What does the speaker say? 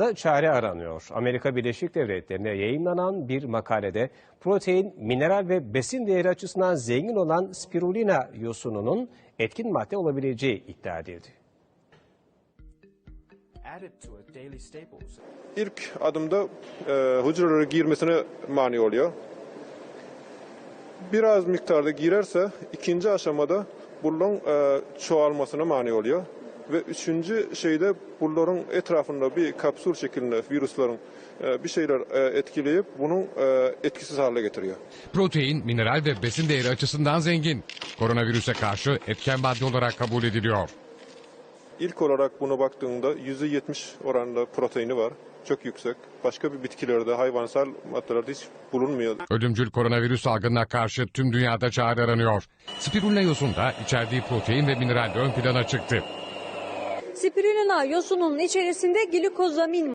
da çare aranıyor. Amerika Birleşik Devletleri'nde yayınlanan bir makalede protein, mineral ve besin değeri açısından zengin olan spirulina yosununun etkin madde olabileceği iddia edildi. İlk adımda e, hücrelere girmesine mani oluyor. Biraz miktarda girerse ikinci aşamada bullon e, çoğalmasına mani oluyor. Ve üçüncü şeyde bullonun etrafında bir kapsül şeklinde virüslerin e, bir şeyler e, etkileyip bunun e, etkisiz hale getiriyor. Protein, mineral ve besin değeri açısından zengin. Koronavirüse karşı etken madde olarak kabul ediliyor. İlk olarak buna baktığında %70 oranında proteini var. Çok yüksek. Başka bir bitkilerde, hayvansal maddelerde hiç bulunmuyor. Ölümcül koronavirüs salgınına karşı tüm dünyada çare aranıyor. Spirulina yosunda içerdiği protein ve mineral ön plana çıktı. Spirulina yosunun içerisinde glikozamin